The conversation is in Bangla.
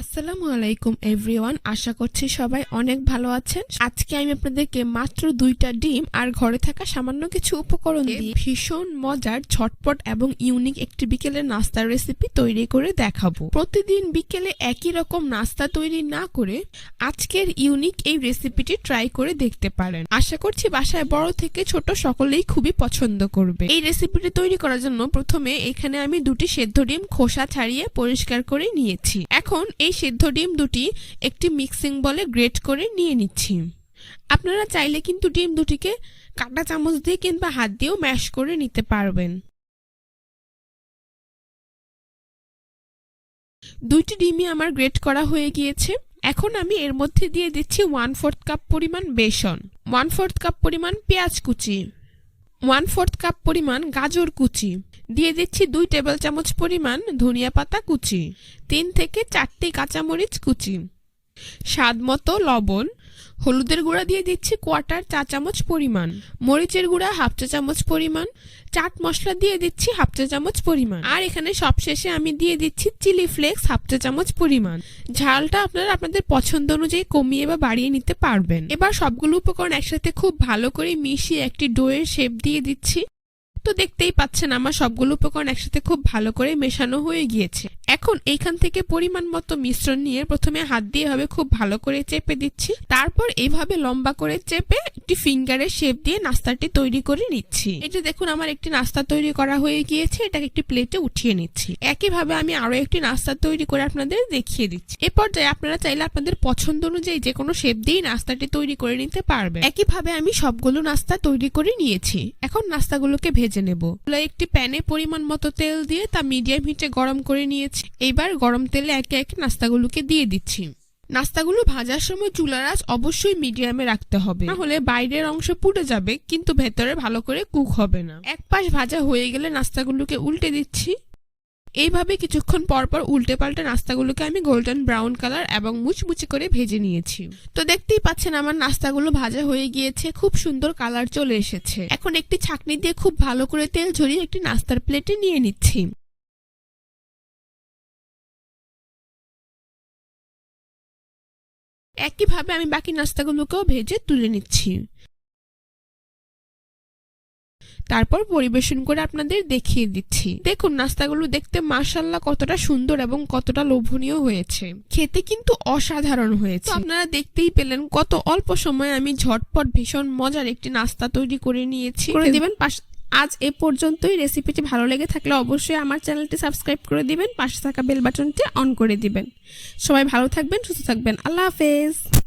আসসালামু আলাইকুম এভরিওয়ান আশা করছি সবাই অনেক ভালো আছেন। আজকে আমি আপনাদেরকে মাত্র দুইটা ডিম আর ঘরে থাকা সামান্য কিছু উপকরণ দিয়ে ভীষণ মজার, ঝটপট এবং ইউনিক একটি বিকেলের নাস্তার রেসিপি তৈরি করে দেখাবো। প্রতিদিন বিকেলে একই রকম নাস্তা তৈরি না করে আজকের ইউনিক এই রেসিপিটি ট্রাই করে দেখতে পারেন। আশা করছি বাসায় বড় থেকে ছোট সকলেই খুবই পছন্দ করবে। এই রেসিপিটি তৈরি করার জন্য প্রথমে এখানে আমি দুটি সেদ্ধ ডিম খোসা ছাড়িয়ে পরিষ্কার করে নিয়েছি। এখন এই সেদ্ধ ডিম দুটি একটি মিক্সিং বলে গ্রেট করে নিয়ে নিচ্ছি। আপনারা চাইলে কিন্তু ডিম দুটিকে কাঁটা চামচ দিয়ে কিংবা হাত দিয়েও ম্যাশ করে নিতে পারবেন। দুইটি ডিমই আমার গ্রেট করা হয়ে গিয়েছে। এখন আমি এর মধ্যে দিয়ে দিচ্ছি ওয়ান ফোর্থ কাপ পরিমাণ বেসন ওয়ান ফোর্থ কাপ পরিমাণ পেঁয়াজ কুচি। ওয়ান ফোর্থ কাপ পরিমাণ গাজর কুচি। দিয়ে দিচ্ছি দুই টেবিল চামচ পরিমাণ ধনিয়া পাতা কুচি। তিন থেকে চারটি কাঁচামরিচ কুচি। স্বাদ মতো লবণ হলুদের গুঁড়া দিয়ে দিচ্ছি কোয়ার্টার চা চামচ পরিমাণ। মরিচের গুঁড়া হাফ চা চামচ পরিমাণ। চাট মশলা দিয়ে দিচ্ছি হাফ চা চামচ পরিমাণ। আর এখানে সবশেষে আমি দিয়ে দিচ্ছি চিলি ফ্লেক্স হাফ চা চামচ পরিমাণ। ঝালটা আপনারা আপনাদের পছন্দ অনুযায়ী কমিয়ে বা বাড়িয়ে নিতে পারবেন। এবার সবগুলো উপকরণ একসাথে খুব ভালো করে মিশিয়ে একটি ডোয়ের শেপ দিয়ে দিচ্ছি। তো দেখতেই পাচ্ছেন আমার সবগুলো উপকরণ একসাথে খুব ভালো করে মেশানো হয়ে গিয়েছে। এখন এইখান থেকে পরিমাণ মতো মিশ্রণ নিয়ে প্রথমে হাত দিয়ে হবে খুব ভালো করে চেপে দিচ্ছি। তারপর এইভাবে লম্বা করে চেপে একটি ফিঙ্গারের শেপ দিয়ে নাস্তাটি তৈরি করে নিচ্ছি। যে দেখুন, আমার একটি নাস্তা তৈরি করা হয়ে গিয়েছে। এটাকে একটি প্লেটে উঠিয়ে নিচ্ছি। একইভাবে আমি আরও একটি নাস্তা তৈরি করে আপনাদের দেখিয়ে দিচ্ছি। এ পর্যায়ে আপনারা চাইলে আপনাদের পছন্দ অনুযায়ী যে কোনো শেপ দিয়েই নাস্তাটি তৈরি করে নিতে পারবেন। একইভাবে আমি সবগুলো নাস্তা তৈরি করে নিয়েছি। এখন নাস্তাগুলোকে ভেজে নেব। একটি প্যানে পরিমাণ মতো তেল দিয়ে তা মিডিয়াম হিটে গরম করে নিয়েছি। এইবার গরম তেলে একে একে নাস্তাগুলোকে দিয়ে দিচ্ছি। নাস্তাগুলো ভাজার সময় চুলার আঁচ অবশ্যই মিডিয়ামে রাখতে হবে। না হলে বাইরের অংশ পুড়ে যাবে, কিন্তু ভেতরে ভালো করে কুক হবে না। এক পাশ ভাজা হয়ে গেলে নাস্তাগুলোকে উল্টে দিচ্ছি। এইভাবে কিছুক্ষণ পর পর উল্টে পাল্টে নাস্তাগুলোকে আমি গোল্ডেন ব্রাউন কালার এবং মুচমুচে করে ভেজে নিয়েছি। তো দেখতেই পাচ্ছেন আমার নাস্তাগুলো ভাজা হয়ে গিয়েছে, খুব সুন্দর কালার চলে এসেছে। এখন একটি ছাকনি দিয়ে খুব ভালো করে তেল ঝরিয়ে একটি নাস্তার প্লেটে নিয়ে নিচ্ছি। একইভাবে আমি বাকি নাস্তাগুলোকেও ভেজে তুলে নিচ্ছি। তারপর পরিবেশন করে আপনাদের দেখিয়ে দিচ্ছি। দেখুন নাস্তাগুলো দেখতে মাসাল্লাহ কতটা সুন্দর এবং কতটা লোভনীয় হয়েছে। খেতে কিন্তু অসাধারণ হয়েছে। আপনারা দেখতেই পেলেন কত অল্প সময়ে আমি ঝটপট ভীষণ মজার একটি নাস্তা তৈরি করে নিয়েছি। করে দিবেন পাশ আজ এ পর্যন্তই। রেসিপিটি ভালো লেগে থাকলে অবশ্যই আমার চ্যানেলটি সাবস্ক্রাইব করে দিবেন, পাশে থাকা বেল বাটনটি অন করে দিবেন। সবাই ভালো থাকবেন, সুস্থ থাকবেন। আল্লাহ হাফেজ।